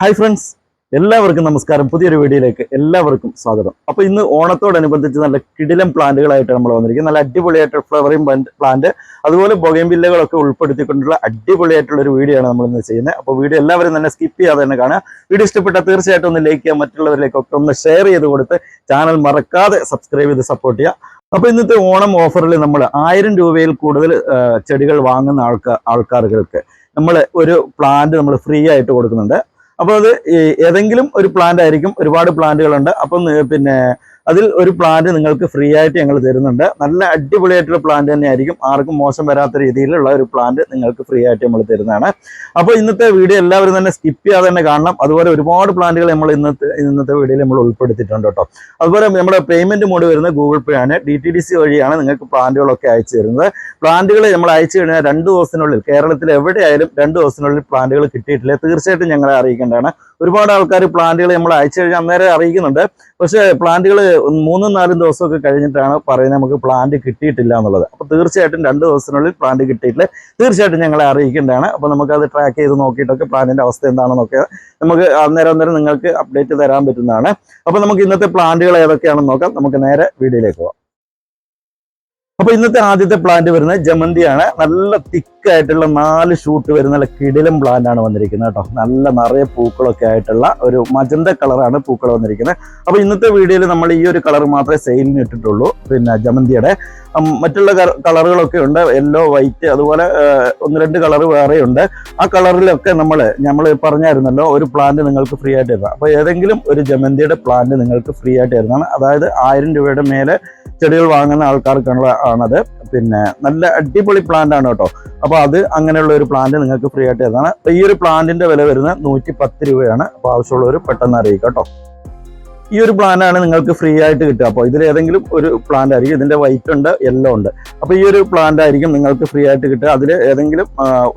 Hi friends എല്ലാവർക്കും നമസ്കാരം. പുതിയൊരു വീഡിയോയിലേക്ക് എല്ലാവർക്കും സ്വാഗതം. അപ്പോൾ ഇന്ന് ഓണത്തോടനുബന്ധിച്ച് നല്ല കിടിലം പ്ലാന്റുകളായിട്ട് നമ്മൾ വന്നിരിക്കും നല്ല അടിപൊളിയായിട്ടുള്ള ഫ്ലവറിംഗ് പ്ലാന്റ് അതുപോലെ ബൊഗൈൻവില്ലകളൊക്കെ ഉൾപ്പെടുത്തിക്കൊണ്ടുള്ള അടിപൊളിയായിട്ടുള്ള ഒരു വീഡിയോ ആണ് നമ്മൾ ഇന്ന് ചെയ്യുന്നത്. അപ്പോൾ വീഡിയോ എല്ലാവരും തന്നെ സ്കിപ്പ് ചെയ്യാതെ തന്നെ കാണുക. വീഡിയോ ഇഷ്ടപ്പെട്ടാൽ തീർച്ചയായിട്ടും ഒന്ന് ലൈക്ക് ചെയ്യുക മറ്റുള്ളവരിലേക്കൊക്കെ ഒന്ന് ഷെയർ ചെയ്ത് കൊടുത്ത് ചാനൽ മറക്കാതെ സബ്സ്ക്രൈബ് ചെയ്ത് സപ്പോർട്ട് ചെയ്യുക. അപ്പോൾ ഇന്നത്തെ ഓണം ഓഫറിൽ നമ്മൾ ആയിരം രൂപയിൽ കൂടുതൽ ചെടികൾ വാങ്ങുന്ന ആൾക്കാർ ആൾക്കാർക്ക് നമ്മൾ ഒരു പ്ലാന്റ് നമ്മൾ ഫ്രീ ആയിട്ട് കൊടുക്കുന്നുണ്ട്. അപ്പോൾ അത് ഏതെങ്കിലും ഒരു പ്ലാന്റ് ആയിരിക്കും ഒരുപാട് പ്ലാന്റുകളുണ്ട് അപ്പം പിന്നെ അതിൽ ഒരു പ്ലാന്റ് നിങ്ങൾക്ക് ഫ്രീ ആയിട്ട് ഞങ്ങൾ തരുന്നുണ്ട്. നല്ല അടിപൊളിയായിട്ടുള്ള പ്ലാന്റ് തന്നെയായിരിക്കും. ആർക്കും മോശം വരാത്ത രീതിയിലുള്ള ഒരു പ്ലാന്റ് നിങ്ങൾക്ക് ഫ്രീ ആയിട്ട് നമ്മൾ തരുന്നതാണ്. അപ്പോൾ ഇന്നത്തെ വീഡിയോ എല്ലാവരും തന്നെ സ്കിപ്പ് ചെയ്യാതെ തന്നെ കാണണം. അതുപോലെ ഒരുപാട് പ്ലാന്റുകൾ നമ്മൾ ഇന്നത്തെ ഇന്നത്തെ വീഡിയോയിൽ നമ്മൾ ഉൾപ്പെടുത്തിയിട്ടുണ്ട് കേട്ടോ. അതുപോലെ നമ്മുടെ പേയ്മെന്റ് മോഡ് വരുന്ന ഗൂഗിൾ പേ ആണ്. ഡി ടി ഡി സി വഴിയാണ് നിങ്ങൾക്ക് പ്ലാന്റുകളൊക്കെ അയച്ചു തരുന്നത്. പ്ലാന്റുകൾ നമ്മൾ അയച്ചു കഴിഞ്ഞാൽ രണ്ട് ദിവസത്തിനുള്ളിൽ കേരളത്തിൽ എവിടെയായാലും രണ്ട് ദിവസത്തിനുള്ളിൽ പ്ലാന്റുകൾ കിട്ടിയിട്ടില്ല. തീർച്ചയായിട്ടും ഞങ്ങളെ അറിയിക്കേണ്ടതാണ് ഒരുപാട് ആൾക്കാർ പ്ലാന്റുകൾ നമ്മൾ അയച്ചു കഴിഞ്ഞാൽ അന്നേരം അറിയിക്കുന്നുണ്ട്. പക്ഷേ പ്ലാന്റുകൾ മൂന്നും നാലും ദിവസമൊക്കെ കഴിഞ്ഞിട്ടാണ് പറയുന്നത് നമുക്ക് പ്ലാന്റ് കിട്ടിയിട്ടില്ല എന്നുള്ളത്. അപ്പോൾ തീർച്ചയായിട്ടും രണ്ട് ദിവസത്തിനുള്ളിൽ പ്ലാന്റ് കിട്ടിയിട്ടില്ല. തീർച്ചയായിട്ടും ഞങ്ങളെ അറിയിക്കേണ്ടതാണ്. അപ്പോൾ നമുക്കത് ട്രാക്ക് ചെയ്ത് നോക്കിയിട്ടൊക്കെ പ്ലാന്റിന്റെ അവസ്ഥ എന്താണെന്നൊക്കെ നമുക്ക് അന്നേരം അന്നേരം നിങ്ങൾക്ക് അപ്ഡേറ്റ് തരാൻ പറ്റുന്നതാണ്. അപ്പോൾ നമുക്ക് ഇന്നത്തെ പ്ലാന്റുകൾ ഏതൊക്കെയാണെന്ന് നോക്കാം. നമുക്ക് നേരെ വീഡിയോയിലേക്ക് പോകാം അപ്പൊ ഇന്നത്തെ ആദ്യത്തെ പ്ലാന്റ് വരുന്നത് ജമന്തിയാണ്. നല്ല തിക്കായിട്ടുള്ള നാല് ഷൂട്ട് വരുന്ന കിടിലം പ്ലാന്റ് ആണ് വന്നിരിക്കുന്നത് കേട്ടോ. നല്ല നിറയെ പൂക്കളൊക്കെ ആയിട്ടുള്ള ഒരു മജന്ത കളറാണ് പൂക്കൾ വന്നിരിക്കുന്നത്. അപ്പൊ ഇന്നത്തെ വീഡിയോയിൽ നമ്മൾ ഈ ഒരു കളർ മാത്രമേ സെയിലിന് ഇട്ടിട്ടുള്ളൂ. പിന്നെ ജമന്തിയുടെ. മറ്റുള്ള കളറുകളൊക്കെ ഉണ്ട്. യെല്ലോ വൈറ്റ് അതുപോലെ ഒന്ന് രണ്ട് കളർ വേറെയുണ്ട്. ആ കളറിലൊക്കെ നമ്മൾ നമ്മൾ പറഞ്ഞായിരുന്നല്ലോ ഒരു പ്ലാന്റ് നിങ്ങൾക്ക് ഫ്രീ ആയിട്ട് തരുന്നത് അപ്പോൾ ഏതെങ്കിലും ഒരു ജമന്തിയുടെ പ്ലാന്റ് നിങ്ങൾക്ക് ഫ്രീ ആയിട്ട് തരുന്നതാണ്. അതായത് ആയിരം രൂപയുടെ മേലെ ചെടികൾ വാങ്ങുന്ന ആൾക്കാർക്കുള്ള ആണത്. പിന്നെ നല്ല അടിപൊളി പ്ലാന്റ് ആണ് കേട്ടോ. അപ്പോൾ അത് അങ്ങനെയുള്ള ഒരു പ്ലാന്റ് നിങ്ങൾക്ക് ഫ്രീ ആയിട്ട് അപ്പോൾ ഈ ഒരു പ്ലാന്റിന്റെ വില വരുന്നത് നൂറ്റി പത്ത് രൂപയാണ്. അപ്പോൾ ആവശ്യമുള്ളവർ പെട്ടെന്ന് അറിയിക്കുക കേട്ടോ. ഈ ഒരു പ്ലാന്റ് ആണ് നിങ്ങൾക്ക് ഫ്രീ ആയിട്ട് കിട്ടുക. അപ്പോൾ ഇതിൽ ഏതെങ്കിലും ഒരു പ്ലാന്റ് ആയിരിക്കും. ഇതിന്റെ വൈറ്റ് ഉണ്ട് യെല്ലോ ഉണ്ട്. അപ്പോൾ ഈ ഒരു പ്ലാന്റ് ആയിരിക്കും നിങ്ങൾക്ക് ഫ്രീ ആയിട്ട് കിട്ടുക. അതിൽ ഏതെങ്കിലും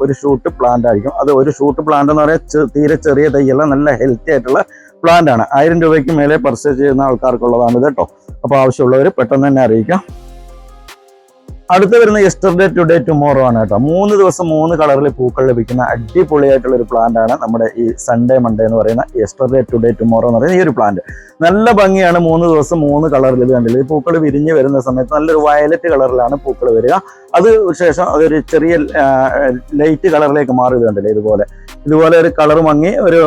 ഒരു ഷൂട്ട് പ്ലാന്റ് ആയിരിക്കും. അത് ഒരു ഷൂട്ട് പ്ലാന്റ് എന്ന് പറയാൻ തീരെ ചെറിയ തൈയല്ല. നല്ല ഹെൽത്തി ആയിട്ടുള്ള പ്ലാന്റ് ആണ്. ആയിരം രൂപയ്ക്ക് മേലെ പർച്ചേസ് ചെയ്യുന്ന ആൾക്കാർക്കുള്ളതാണ് ഇത് കേട്ടോ. അപ്പോൾ ആവശ്യമുള്ളവർ പെട്ടെന്ന് തന്നെ അറിയിക്കാം. അടുത്ത് വരുന്ന യെസ്റ്റർഡേ ടുഡേ ടുമോറോ ആണ് കേട്ടോ. മൂന്ന് ദിവസം മൂന്ന് കളറിൽ പൂക്കൾ ലഭിക്കുന്ന അടിപൊളിയായിട്ടുള്ള ഒരു പ്ലാന്റ് ആണ് നമ്മുടെ ഈ സൺഡേ മൺഡേ എന്ന് പറയുന്ന യെസ്റ്റർഡേ ടുഡേ ടുമോറോ എന്ന് പറയുന്ന ഈ ഒരു പ്ലാന്റ് നല്ല ഭംഗിയാണ് മൂന്ന് ദിവസം മൂന്ന് കളറിൽ ഇത് കണ്ടില്ല? ഈ പൂക്കൾ വിരിഞ്ഞ് വരുന്ന സമയത്ത് നല്ലൊരു വയലറ്റ് കളറിലാണ് പൂക്കൾ വരിക. അത് ശേഷം അതൊരു ചെറിയ ലൈറ്റ് കളറിലേക്ക് മാറി ഇത് കണ്ടില്ലേ? ഇതുപോലെ. ഇതുപോലെ ഒരു കളർ മങ്ങി ഒരു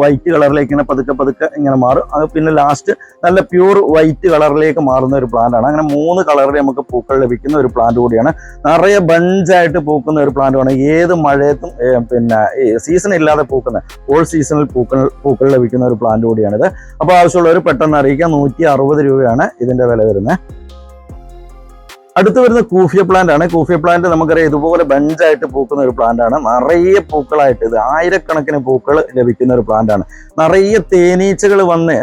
വൈറ്റ് കളറിലേക്ക് ഇങ്ങനെ പതുക്കെ പതുക്കെ ഇങ്ങനെ മാറും. അത് പിന്നെ ലാസ്റ്റ് നല്ല പ്യൂർ വൈറ്റ് കളറിലേക്ക് മാറുന്ന ഒരു പ്ലാന്റ് ആണ്. അങ്ങനെ മൂന്ന് കളറിൽ നമുക്ക് പൂക്കൾ ലഭിക്കുന്ന ഒരു പ്ലാന്റ് കൂടിയാണ്. നിറയെ ബഞ്ചായിട്ട് പൂക്കുന്ന ഒരു പ്ലാന്റ് ആണ് ഏത് മഴയത്തും പിന്നെ സീസൺ ഇല്ലാതെ പൂക്കുന്ന ഓൾ സീസണിൽ പൂക്കൾ പൂക്കൾ ലഭിക്കുന്ന ഒരു പ്ലാന്റ് കൂടിയാണിത്. അപ്പോൾ ആവശ്യമുള്ളവർ പെട്ടെന്ന് അറിയിക്കാം. നൂറ്റി രൂപയാണ് ഇതിന്റെ വില വരുന്നത്. അടുത്ത് വരുന്ന കൂഫിയ പ്ലാന്റ് ആണ്. കൂഫിയ പ്ലാന്റ് നമുക്കറിയാം ഇതുപോലെ ബഞ്ചായിട്ട് പൂക്കുന്ന ഒരു പ്ലാന്റ് ആണ്. നിറയെ പൂക്കളായിട്ട് ഇത് ആയിരക്കണക്കിന് പൂക്കൾ ലഭിക്കുന്ന ഒരു പ്ലാന്റ് ആണ്. നിറയെ തേനീച്ചകൾ വന്ന്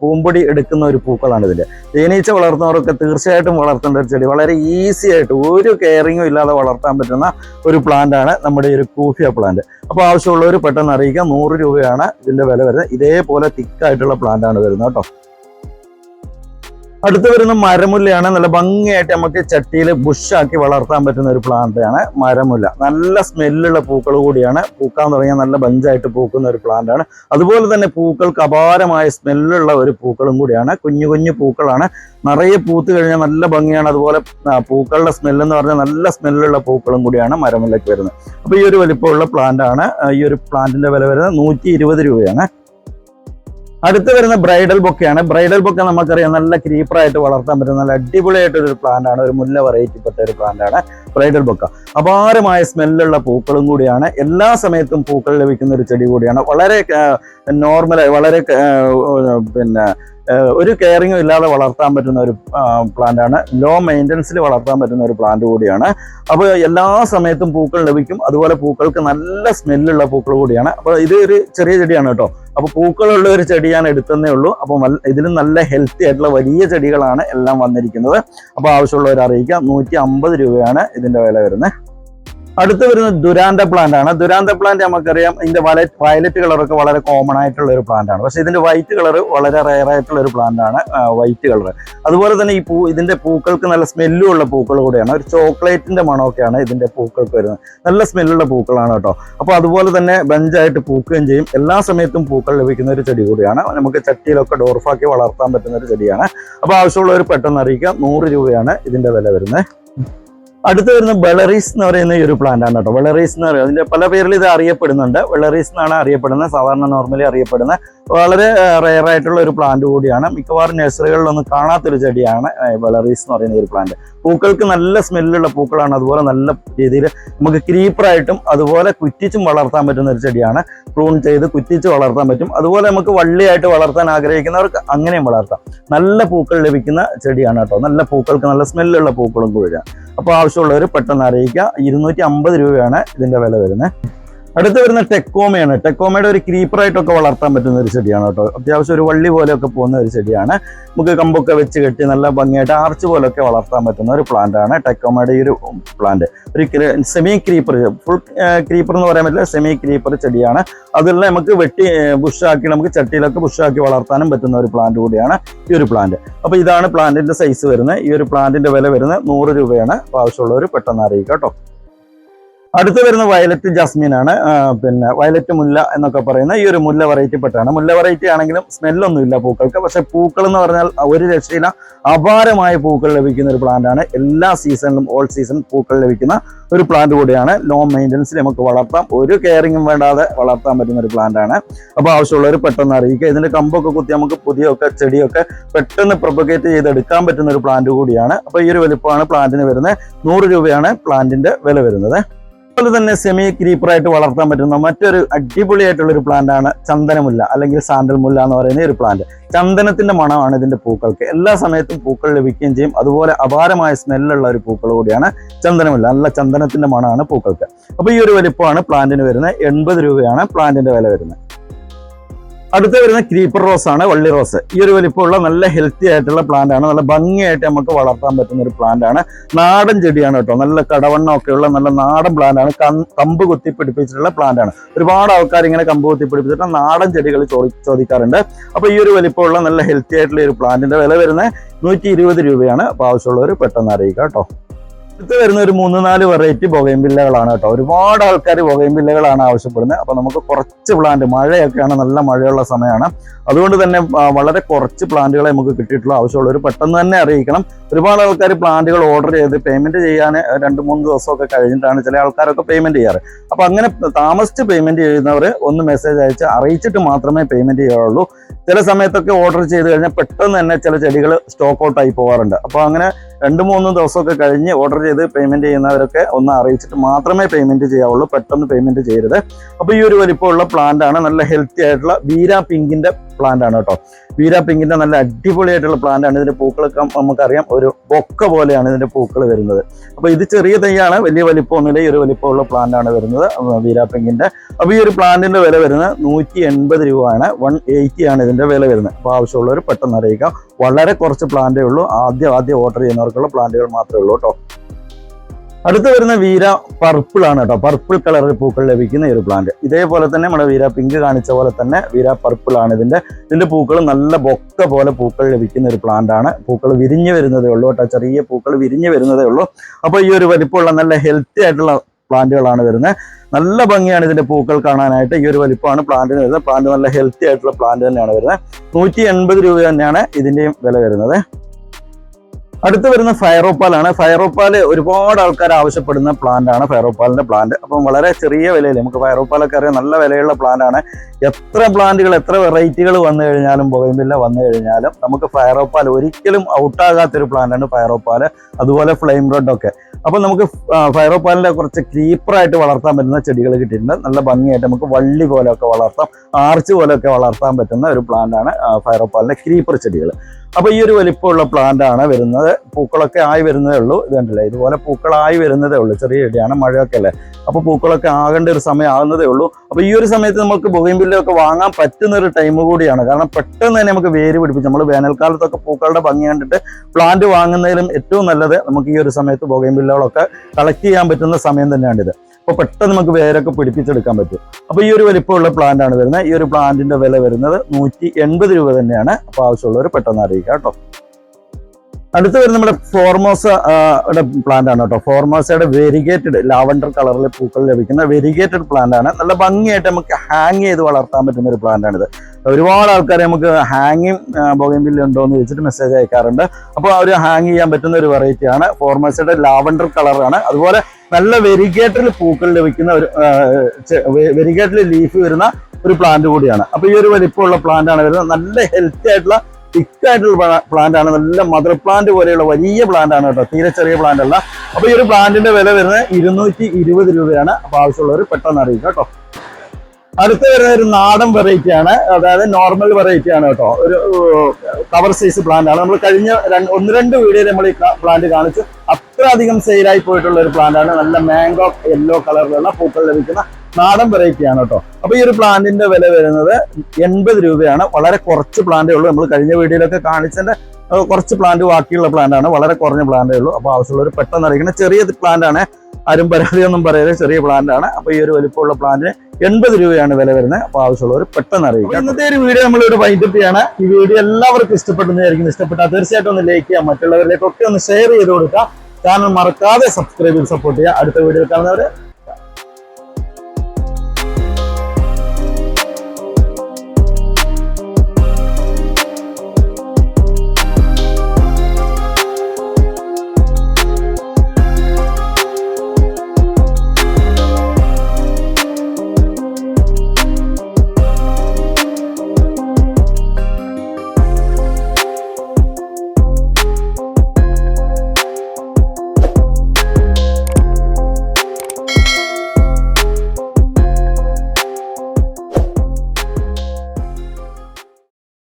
പൂമ്പൊടി എടുക്കുന്ന ഒരു പൂക്കളാണ് ഇതിന്റെ. തേനീച്ച വളർത്തുന്നവരൊക്കെ തീർച്ചയായിട്ടും വളർത്തേണ്ട ഒരു ചെടി. വളരെ ഈസി ആയിട്ട് ഒരു കെയറിങ്ങും ഇല്ലാതെ വളർത്താൻ പറ്റുന്ന ഒരു പ്ലാന്റ് ആണ് നമ്മുടെ ഈ ഒരു കൂഫിയ പ്ലാന്റ് അപ്പോൾ ആവശ്യമുള്ളവർ പെട്ടെന്ന് അറിയിക്കാം നൂറ് രൂപയാണ് ഇതിന്റെ വില വരുന്നത്. ഇതേപോലെ തിക്കായിട്ടുള്ള പ്ലാന്റ് ആണ് വരുന്നത് കേട്ടോ. അടുത്ത് വരുന്ന മരമുല്ലയാണ്. നല്ല ഭംഗിയായിട്ട് നമുക്ക് ചട്ടിയിൽ ബുഷാക്കി വളർത്താൻ പറ്റുന്ന ഒരു പ്ലാന്റ് ആണ് മരമുല്ല. നല്ല സ്മെല്ലുള്ള പൂക്കൾ കൂടിയാണ്. പൂക്കാൻ തുടങ്ങിയാൽ നല്ല ബഞ്ചായിട്ട് പൂക്കുന്ന ഒരു പ്ലാന്റ് ആണ് അതുപോലെ തന്നെ പൂക്കൾക്ക് അപാരമായ സ്മെല്ലുള്ള ഒരു പൂക്കളും കൂടിയാണ്. കുഞ്ഞു കുഞ്ഞു പൂക്കളാണ്. നിറയെ പൂത്ത് കഴിഞ്ഞാൽ നല്ല ഭംഗിയാണ്. അതുപോലെ പൂക്കളുടെ സ്മെല്ലെന്ന് പറഞ്ഞാൽ നല്ല സ്മെല്ലുള്ള പൂക്കളും കൂടിയാണ് മരമുല്ലയ്ക്ക് വരുന്നത്. അപ്പോൾ ഈ ഒരു വലിപ്പമുള്ള പ്ലാന്റ് ആണ് ഈ ഒരു പ്ലാന്റിന്റെ വില വരുന്നത് നൂറ്റി രൂപയാണ്. അടുത്ത് വരുന്ന ബ്രൈഡൽ ബൊക്കെയാണ്. ബ്രൈഡൽ ബൊക്കെ നമുക്കറിയാം നല്ല ക്രീപ്പറായിട്ട് വളർത്താൻ പറ്റുന്ന നല്ല അടിപൊളിയായിട്ടൊരു പ്ലാന്റ് ആണ് ഒരു മുല്ല വെറൈറ്റി പെട്ട ഒരു പ്ലാന്റ് ആണ് ബ്രൈഡൽ ബൊക്ക. അപാരമായ സ്മെല്ലുള്ള പൂക്കളും കൂടിയാണ്. എല്ലാ സമയത്തും പൂക്കൾ ലഭിക്കുന്ന ഒരു ചെടി കൂടിയാണ്. വളരെ നോർമലായി വളരെ പിന്നെ ഒരു കെയറിങ്ങും ഇല്ലാതെ വളർത്താൻ പറ്റുന്ന ഒരു പ്ലാന്റാണ് ലോ മെയിന്റനൻസിൽ വളർത്താൻ പറ്റുന്ന ഒരു പ്ലാന്റ് കൂടിയാണ്. അപ്പോൾ എല്ലാ സമയത്തും പൂക്കൾ ലഭിക്കും. അതുപോലെ പൂക്കൾക്ക് നല്ല സ്മെല്ലുള്ള പൂക്കൾ കൂടിയാണ്. അപ്പോൾ ഇത് ഒരു ചെറിയ ചെടിയാണ് കേട്ടോ. അപ്പോൾ പൂക്കളുള്ള ഒരു ചെടിയാണ് എടുത്തതേ ഉള്ളൂ. അപ്പോൾ ഇതിലും നല്ല ഹെൽത്തി ആയിട്ടുള്ള വലിയ ചെടികളാണ് എല്ലാം വന്നിരിക്കുന്നത്. അപ്പോൾ ആവശ്യമുള്ളവർ അറിയിക്കാം. നൂറ്റി രൂപയാണ് ഇതിന്റെ വില വരുന്നത്. അടുത്ത് വരുന്നത് ദുരാന്ത പ്ലാന്റ് ആണ്. ദുരാന്ത പ്ലാന്റ് നമുക്കറിയാം ഇതിന്റെ വയലറ്റ് വയലറ്റ് കളറൊക്കെ വളരെ കോമൺ ആയിട്ടുള്ള ഒരു പ്ലാന്റ് ആണ്. പക്ഷെ ഇതിന്റെ വൈറ്റ് കളർ വളരെ റയർ ആയിട്ടുള്ള ഒരു പ്ലാന്റ് ആണ് വൈറ്റ് കളർ അതുപോലെ തന്നെ ഈ പൂ ഇതിന്റെ പൂക്കൾക്ക് നല്ല സ്മെല്ലും ഉള്ള പൂക്കൾ കൂടെയാണ്. ഒരു ചോക്ലേറ്റിന്റെ മണമൊക്കെയാണ് ഇതിന്റെ പൂക്കൾക്ക് വരുന്നത്. നല്ല സ്മെല്ലുള്ള പൂക്കളാണ് കേട്ടോ. അപ്പോൾ അതുപോലെ തന്നെ ബഞ്ചായിട്ട് പൂക്കുകയും ചെയ്യും. എല്ലാ സമയത്തും പൂക്കൾ ലഭിക്കുന്ന ഒരു ചെടി കൂടിയാണ്. നമുക്ക് ചട്ടിയിലൊക്കെ ഡോർഫാക്കി വളർത്താൻ പറ്റുന്ന ഒരു ചെടിയാണ്. അപ്പോൾ ആവശ്യമുള്ളവർ പെട്ടെന്ന് അറിയിക്കുക. നൂറ് രൂപയാണ് ഇതിന്റെ വില വരുന്നത്. അടുത്ത് വരുന്ന ബെളറീസ് എന്ന് പറയുന്ന ഈ ഒരു പ്ലാന്റ് ആണ് കേട്ടോ. ബെളറീസ് എന്ന് പറയുന്നത് അതിന്റെ പല പേരിൽ ഇത് അറിയപ്പെടുന്നുണ്ട്. ബെളറീസ് എന്നാണ് അറിയപ്പെടുന്നത് സാധാരണ നോർമലി അറിയപ്പെടുന്ന വളരെ റെയർ ആയിട്ടുള്ള ഒരു പ്ലാന്റ് കൂടിയാണ്. മിക്കവാറും നഴ്സറികളിലൊന്നും കാണാത്തൊരു ചെടിയാണ് ബെളറീസ് എന്ന് പറയുന്ന ഒരു പ്ലാന്റ് പൂക്കൾക്ക് നല്ല സ്മെല്ലുള്ള പൂക്കളാണ്. അതുപോലെ നല്ല രീതിയിൽ നമുക്ക് ക്രീപ്പറായിട്ടും അതുപോലെ കുറ്റിച്ചും വളർത്താൻ പറ്റുന്ന ഒരു ചെടിയാണ്. പ്രൂൺ ചെയ്ത് കുറ്റിച്ച് വളർത്താൻ പറ്റും. അതുപോലെ നമുക്ക് വള്ളിയായിട്ട് വളർത്താൻ ആഗ്രഹിക്കുന്നവർക്ക് അങ്ങനെയും വളർത്താം. നല്ല പൂക്കൾ ലഭിക്കുന്ന ചെടിയാണ് കേട്ടോ. നല്ല പൂക്കൾക്ക് നല്ല സ്മെല്ലുള്ള പൂക്കളും കൂടിയാണ്. അപ്പോൾ ആവശ്യമുള്ളവർ പെട്ടെന്ന് അറിയിക്കുക. ഇരുന്നൂറ്റി അമ്പത് രൂപയാണ് ഇതിന്റെ വില വരുന്നത്. അടുത്ത് വരുന്ന ടെക്കോമയാണ്. ടെക്കോമയുടെ ഒരു ക്രീപ്പറായിട്ടൊക്കെ വളർത്താൻ പറ്റുന്ന ഒരു ചെടിയാണ് കേട്ടോ. അത്യാവശ്യം ഒരു വള്ളി പോലെയൊക്കെ പോകുന്ന ഒരു ചെടിയാണ്. നമുക്ക് കമ്പൊക്കെ വെച്ച് കെട്ടി നല്ല ഭംഗിയായിട്ട് ആർച്ച് പോലെയൊക്കെ വളർത്താൻ പറ്റുന്ന ഒരു പ്ലാന്റ് ആണ്. ടെക്കോമയുടെ ഈ ഒരു പ്ലാന്റ് ഒരു സെമി ക്രീപ്പർ ഫുൾ ക്രീപ്പർ എന്ന് പറയാൻ പറ്റില്ല സെമി ക്രീപ്പർ ചെടിയാണ്. അതിൽ നമുക്ക് വെട്ടി ബുഷാക്കി നമുക്ക് ചട്ടിയിലൊക്കെ ബുഷാക്കി വളർത്താനും പറ്റുന്ന ഒരു പ്ലാന്റ് കൂടിയാണ് ഈ ഒരു പ്ലാന്റ് അപ്പോൾ ഇതാണ് പ്ലാന്റിന്റെ സൈസ് വരുന്നത്. ഈ ഒരു പ്ലാന്റിന്റെ വില വരുന്നത് നൂറ് രൂപയാണ്. ആവശ്യമുള്ളവർ പെട്ടെന്ന് അറിയിക്കാം കേട്ടോ. അടുത്ത് വരുന്ന വയലറ്റ് ജാസ്മിൻ ആണ് പിന്നെ വയലറ്റ് മുല്ല എന്നൊക്കെ പറയുന്ന ഈ ഒരു മുല്ല വെറൈറ്റി പെട്ടാണ്. മുല്ല വെറൈറ്റി ആണെങ്കിലും സ്മെല്ലൊന്നുമില്ല പൂക്കൾക്ക്. പക്ഷെ പൂക്കൾ എന്ന് പറഞ്ഞാൽ ഒരു രക്ഷയില്ല അപാരമായ പൂക്കൾ ലഭിക്കുന്ന ഒരു പ്ലാന്റ് ആണ്. എല്ലാ സീസണിലും ഓൾ സീസൺ പൂക്കൾ ലഭിക്കുന്ന ഒരു പ്ലാന്റ് കൂടിയാണ്. ലോ മെയിന്റനൻസിൽ നമുക്ക് വളർത്താം. ഒരു കെയറിങ്ങും വേണ്ടാതെ വളർത്താൻ പറ്റുന്ന ഒരു പ്ലാന്റ് ആണ്. അപ്പോൾ ആവശ്യമുള്ളവർ പെട്ടെന്ന് അറിയിക്കുക. ഇതിന്റെ കമ്പൊക്കെ കുത്തി നമുക്ക് പുതിയൊക്കെ ചെടിയൊക്കെ പെട്ടെന്ന് പ്രൊപ്പഗേറ്റ് ചെയ്തെടുക്കാൻ പറ്റുന്ന ഒരു പ്ലാന്റ് കൂടിയാണ്. അപ്പോൾ ഈ ഒരു വലിപ്പമാണ് പ്ലാന്റിന് വരുന്നത്. നൂറ് രൂപയാണ് പ്ലാന്റിന്റെ വില വരുന്നത്. അതുപോലെ തന്നെ സെമി ക്രീപ്പറായിട്ട് വളർത്താൻ പറ്റുന്ന മറ്റൊരു അടിപൊളിയായിട്ടുള്ള ഒരു പ്ലാന്റ് ആണ് ചന്ദനമുല്ല അല്ലെങ്കിൽ സാൻഡൽ മുല്ല എന്ന് പറയുന്ന ഒരു പ്ലാന്റ് ചന്ദനത്തിന്റെ മണമാണ് ഇതിന്റെ പൂക്കൾക്ക്. എല്ലാ സമയത്തും പൂക്കൾ ലഭിക്കുകയും ചെയ്യും. അതുപോലെ അപാരമായ സ്മെല്ലുള്ള ഒരു പൂക്കൾ കൂടിയാണ് ചന്ദനമുല്ല. നല്ല ചന്ദനത്തിന്റെ മണമാണ് പൂക്കൾക്ക്. അപ്പോൾ ഈ ഒരു വലിപ്പമാണ് പ്ലാന്റിന് വരുന്നത്. എൺപത് രൂപയാണ് പ്ലാന്റിന്റെ വില വരുന്നത്. അടുത്ത വരുന്ന ക്രീപ്പർ റോസ് ആണ് വള്ളി റോസ് ഈ ഒരു വലിപ്പമുള്ള നല്ല ഹെൽത്തി ആയിട്ടുള്ള പ്ലാന്റ് ആണ്. നല്ല ഭംഗിയായിട്ട് നമുക്ക് വളർത്താൻ പറ്റുന്ന ഒരു പ്ലാന്റ് ആണ്. നാടൻ ചെടിയാണ് കേട്ടോ. നല്ല കടവണ്ണം ഒക്കെയുള്ള നല്ല നാടൻ പ്ലാന്റ് ആണ്. കമ്പ് കുത്തി പിടിപ്പിച്ചിട്ടുള്ള പ്ലാന്റ് ആണ്. ഒരുപാട് ആൾക്കാർ ഇങ്ങനെ കമ്പ് കുത്തി പിടിപ്പിച്ചിട്ട് നാടൻ ചെടികൾ ചോദി ചോദിക്കാറുണ്ട്. അപ്പൊ ഈ ഒരു വലിപ്പമുള്ള നല്ല ഹെൽത്തി ആയിട്ടുള്ള ഒരു പ്ലാന്റിന്റെ വില വരുന്നത് നൂറ്റി രൂപയാണ്. അപ്പൊ ആവശ്യമുള്ളവർ പെട്ടെന്ന് അറിയിക്കാം കേട്ടോ. അടുത്ത് വരുന്ന ഒരു മൂന്ന് നാല് വെറൈറ്റി ബൊഗൈൻബില്ലകളാണ് കേട്ടോ. ഒരുപാട് ആൾക്കാർ ബൊഗൈൻബില്ലകളാണ് ആവശ്യപ്പെടുന്നത്. അപ്പൊ നമുക്ക് കുറച്ച് പ്ലാന്റ് മഴയൊക്കെയാണ് നല്ല മഴയുള്ള സമയമാണ്. അതുകൊണ്ട് തന്നെ വളരെ കുറച്ച് പ്ലാന്റുകളെ നമുക്ക് കിട്ടിയിട്ടുള്ളൂ ഒരു പെട്ടെന്ന് തന്നെ അറിയിക്കണം. ഒരുപാട് ആൾക്കാർ പ്ലാന്റുകൾ ഓർഡർ ചെയ്ത് പേയ്മെന്റ് ചെയ്യാൻ രണ്ട് മൂന്ന് ദിവസമൊക്കെ കഴിഞ്ഞിട്ടാണ് ചില ആൾക്കാരൊക്കെ പേയ്മെന്റ് ചെയ്യാറ്. അപ്പൊ അങ്ങനെ താമസിച്ച് പേയ്മെന്റ് ചെയ്യുന്നവർ ഒന്ന് മെസ്സേജ് അയച്ച് അറിയിച്ചിട്ട് മാത്രമേ പേയ്മെന്റ് ചെയ്യാറുള്ളൂ. ചില സമയത്തൊക്കെ ഓർഡർ ചെയ്ത് കഴിഞ്ഞാൽ പെട്ടെന്ന് തന്നെ ചില ചെടികൾ സ്റ്റോക്ക് ഔട്ട് ആയി പോകാറുണ്ട് അപ്പോൾ അങ്ങനെ രണ്ട് മൂന്ന് ദിവസമൊക്കെ കഴിഞ്ഞ് ഓർഡർ ചെയ്ത് പേയ്മെന്റ് ചെയ്യുന്നവരൊക്കെ ഒന്ന് അറിയിച്ചിട്ട് മാത്രമേ പേയ്മെന്റ് ചെയ്യാവുള്ളൂ. പെട്ടെന്ന് പേയ്മെന്റ് ചെയ്യരുത്. അപ്പോൾ ഈ ഒരു വലിപ്പമുള്ള പ്ലാന്റ് ആണ്. നല്ല ഹെൽത്തി ആയിട്ടുള്ള വീര പിങ്കിന്റെ പ്ലാന്റ് ആണ് കേട്ടോ. വീര പിങ്കിന്റെ നല്ല അടിപൊളിയായിട്ടുള്ള പ്ലാന്റ് ആണ്. ഇതിന്റെ പൂക്കളൊക്കെ നമുക്കറിയാം. ഒരു ബൊക്ക പോലെയാണ് ഇതിന്റെ പൂക്കൾ വരുന്നത്. അപ്പോൾ ഇത് ചെറിയ തൈയാണ്. വലിയ വലിപ്പമൊന്നുമില്ല. ഈ ഒരു വലിപ്പമുള്ള പ്ലാന്റ് ആണ് വരുന്നത്. വീര പിങ്കിന്റെ അപ്പോൾ ഈ ഒരു പ്ലാന്റിന്റെ വില വരുന്നത് നൂറ്റി എൺപത് രൂപയാണ്. വൺ എയ്റ്റി ആണ് ഇതിന്റെ വില വരുന്നത്. അപ്പോൾ ആവശ്യമുള്ളവർ പെട്ടെന്ന് അറിയിക്കാം. വളരെ കുറച്ച് പ്ലാന്റേ ഉള്ളൂ. ആദ്യം ആദ്യം ഓർഡർ ചെയ്യുന്നവർക്കുള്ള പ്ലാന്റുകൾ മാത്രമേ ഉള്ളൂ കേട്ടോ. അടുത്ത് വരുന്ന വീര പർപ്പിൾ ആണ് കേട്ടോ. പർപ്പിൾ കളറിൽ പൂക്കൾ ലഭിക്കുന്ന ഈ ഒരു പ്ലാന്റ് ഇതേപോലെ തന്നെ നമ്മുടെ വീര പിങ്ക് കാണിച്ച പോലെ തന്നെ വീര പർപ്പിൾ ആണ് ഇതിന്റെ. ഇതിന്റെ പൂക്കൾ നല്ല ബൊക്ക പോലെ പൂക്കൾ ലഭിക്കുന്ന ഒരു പ്ലാന്റ് ആണ്. പൂക്കൾ വിരിഞ്ഞു വരുന്നതേ ഉള്ളൂ കേട്ടോ. ചെറിയ പൂക്കൾ വിരിഞ്ഞു വരുന്നതേ ഉള്ളൂ. അപ്പോൾ ഈ ഒരു വലിപ്പമുള്ള നല്ല ഹെൽത്തി ആയിട്ടുള്ള പ്ലാന്റുകളാണ് വരുന്നത്. നല്ല ഭംഗിയാണ് ഇതിന്റെ പൂക്കൾ കാണാനായിട്ട് ഈ ഒരു വലിപ്പമാണ് പ്ലാന്റിന് വരുന്നത്. പ്ലാന്റ് നല്ല ഹെൽത്തി ആയിട്ടുള്ള പ്ലാന്റ് തന്നെയാണ് വരുന്നത്. നൂറ്റി രൂപ തന്നെയാണ് ഇതിന്റെയും വില വരുന്നത്. അടുത്ത് വരുന്ന ഫയറോപ്പാലാണ്. ഫയറോപ്പാൽ ഒരുപാട് ആൾക്കാർ ആവശ്യപ്പെടുന്ന പ്ലാന്റ് ആണ് ഫയറോപ്പാലിന്റെ പ്ലാന്റ് അപ്പം വളരെ ചെറിയ വിലയിൽ നമുക്ക് ഫയറോപ്പാലൊക്കെ അറിയാം. നല്ല വിലയുള്ള പ്ലാന്റ് ആണ്. എത്ര പ്ലാന്റുകൾ എത്ര വെറൈറ്റികൾ വന്നു കഴിഞ്ഞാലും ബൊഗൈമില്ല വന്നു കഴിഞ്ഞാലും നമുക്ക് ഫയറോപ്പാൽ ഒരിക്കലും ഔട്ടാകാത്തൊരു പ്ലാന്റാണ് ഫയറോപ്പാൽ അതുപോലെ ഫ്ലെയിം റെഡൊക്കെ ഒക്കെ. അപ്പം നമുക്ക് ഫയറോപ്പാലിന്റെ കുറച്ച് ക്രീപ്പറായിട്ട് വളർത്താൻ പറ്റുന്ന ചെടികൾ കിട്ടിയിട്ടുണ്ട്. നല്ല ഭംഗിയായിട്ട് നമുക്ക് വള്ളി പോലെയൊക്കെ വളർത്താം ആർച്ച് പോലെയൊക്കെ വളർത്താൻ പറ്റുന്ന ഒരു പ്ലാന്റാണ് ഫയറോപ്പാലിന്റെ ക്രീപ്പർ ചെടികൾ. അപ്പോൾ ഈ ഒരു വലിപ്പമുള്ള പ്ലാന്റാണ് വരുന്നത്. പൂക്കളൊക്കെ ആയി വരുന്നതേ ഉള്ളൂ. ഇത് കണ്ടില്ലേ? ഇതുപോലെ പൂക്കളായി വരുന്നതേ ഉള്ളൂ. ചെറിയ ചെടിയാണ് മഴയൊക്കെ അല്ലേ? അപ്പോൾ പൂക്കളൊക്കെ ആകേണ്ട ഒരു സമയം ആകുന്നതേ ഉള്ളൂ. അപ്പോൾ ഈ ഒരു സമയത്ത് നമുക്ക് ബൊഗൈൻബില്ല ബോഗംബില്ലൊക്കെ വാങ്ങാൻ പറ്റുന്ന ഒരു ടൈം കൂടിയാണ്. കാരണം പെട്ടെന്ന് തന്നെ നമുക്ക് വേര് പിടിപ്പിച്ച് നമ്മൾ വേനൽക്കാലത്തൊക്കെ പൂക്കളുടെ ഭംഗി കണ്ടിട്ട് പ്ലാന്റ് വാങ്ങുന്നതിലും ഏറ്റവും നല്ലത് നമുക്ക് ഈ ഒരു സമയത്ത് ബോഗംബില്ലകളൊക്കെ കളക്ട് ചെയ്യാൻ പറ്റുന്ന സമയം തന്നെയാണിത് അപ്പോൾ പെട്ടെന്ന് നമുക്ക് വേരൊക്കെ പിടിപ്പിച്ചെടുക്കാൻ പറ്റും. അപ്പോൾ ഈ ഒരു വലിപ്പമുള്ള പ്ലാന്റ് ആണ് വരുന്നത്. ഈ ഒരു പ്ലാന്റിന്റെ വില വരുന്നത് നൂറ്റി രൂപ തന്നെയാണ്. അപ്പോൾ ആവശ്യമുള്ളവർ പെട്ടെന്ന് അറിയിക്കാം കേട്ടോ. അടുത്ത് വരുന്ന നമ്മുടെ ഫോർമോസ പ്ലാന്റ് ആണ് കേട്ടോ. ഫോർമോസയുടെ വെരിഗേറ്റഡ് ലാവണ്ടർ കളറിൽ പൂക്കൾ ലഭിക്കുന്ന വെരിഗേറ്റഡ് പ്ലാന്റ് ആണ്. നല്ല ഭംഗിയായിട്ട് നമുക്ക് ഹാങ് ചെയ്ത് വളർത്താൻ പറ്റുന്ന ഒരു പ്ലാന്റ് ആണിത്. ഒരുപാട് ആൾക്കാർ നമുക്ക് ഹാങ്ങിങ് ബോഗൻബില്ല് ഉണ്ടോ എന്ന് ചോദിച്ചിട്ട് മെസ്സേജ് അയക്കാറുണ്ട്. അപ്പോൾ അവർ ഹാങ് ചെയ്യാൻ പറ്റുന്ന ഒരു വെറൈറ്റി ആണ്. ഫോർമോസയുടെ ലാവണ്ടർ കളറാണ് അതുപോലെ നല്ല വെരിഗേറ്റഡ് പൂക്കൾ ലഭിക്കുന്ന ഒരു വെരിഗേറ്റഡ് ലീഫ് വരുന്ന ഒരു പ്ലാന്റ് കൂടിയാണ്. അപ്പോൾ ഈ ഒരു വലിപ്പമുള്ള പ്ലാന്റ് ആണ് വരുന്നത്. നല്ല ഹെൽത്തി ആയിട്ടുള്ള തിക്ക് ആയിട്ടുള്ള പ്ലാന്റ് ആണ്. നല്ല മദർ പ്ലാന്റ് പോലെയുള്ള വലിയ പ്ലാന്റ് ആണ് കേട്ടോ. തീരെ ചെറിയ പ്ലാന്റ് അല്ല. അപ്പൊ ഈ ഒരു പ്ലാന്റിന്റെ വില വരുന്നത് ഇരുന്നൂറ്റി ഇരുപത് രൂപയാണ്. അപ്പൊ ആവശ്യമുള്ളവർ പെട്ടെന്ന് അറിയിക്കുക കേട്ടോ. അടുത്ത് വരുന്ന ഒരു നാടൻ വെറൈറ്റി ആണ്. അതായത് നോർമൽ വെറൈറ്റി ആണ് കേട്ടോ. ഒരു കവർ സൈസ് പ്ലാന്റ് ആണ്. നമ്മൾ കഴിഞ്ഞ ഒന്ന് രണ്ട് വീഡിയോ നമ്മൾ ഈ പ്ലാന്റ് കാണിച്ചു. അത്ര അധികം സെയിലായി പോയിട്ടുള്ള ഒരു പ്ലാന്റ് ആണ്. നല്ല മാംഗോ യെല്ലോ കളറിലുള്ള പൂക്കൾ ലഭിക്കുന്ന നാടൻ വെറൈറ്റി ആണ് കേട്ടോ. അപ്പൊ ഈ ഒരു പ്ലാന്റിന്റെ വില വരുന്നത് എൺപത് രൂപയാണ്. വളരെ കുറച്ച് പ്ലാന്റേ ഉള്ളൂ. നമ്മൾ കഴിഞ്ഞ വീഡിയോയിലൊക്കെ കാണിച്ചതിന്റെ കുറച്ച് പ്ലാന്റ് ബാക്കിയുള്ള പ്ലാന്റ് ആണ്. വളരെ കുറഞ്ഞ പ്ലാന്റേ ഉള്ളൂ. അപ്പൊ ആവശ്യമുള്ളവർ പെട്ടെന്ന് അറിയിക്കണം. ചെറിയ പ്ലാന്റ് ആണ്. ആരും പരാതിയൊന്നും പറയാതെ ചെറിയ പ്ലാന്റ് ആണ്. അപ്പൊ ഈ ഒരു വലിപ്പമുള്ള പ്ലാന്റിന് എൺപത് രൂപയാണ് വില വരുന്നത്. അപ്പൊ ആവശ്യമുള്ളവർ പെട്ടെന്ന് അറിയിക്കാം ഇന്നത്തെ ഒരു വീഡിയോ നമ്മൾ ഒരു വൈൻഡപ്പ് ചെയ്യാണ്. ഈ വീഡിയോ എല്ലാവർക്കും ഇഷ്ടപ്പെടുന്നതായിരിക്കും ഇഷ്ടപ്പെട്ടാൽ തീർച്ചയായിട്ടും ഒന്ന് ലൈക്ക് ചെയ്യാം മറ്റുള്ളവരിലേക്കൊക്കെ ഒന്ന് ഷെയർ ചെയ്ത് കൊടുക്കുക. ചാനൽ മറക്കാതെ സബ്സ്ക്രൈബ് ചെയ്ത് സപ്പോർട്ട് ചെയ്യുക. അടുത്ത വീഡിയോ കാണുന്നവരെ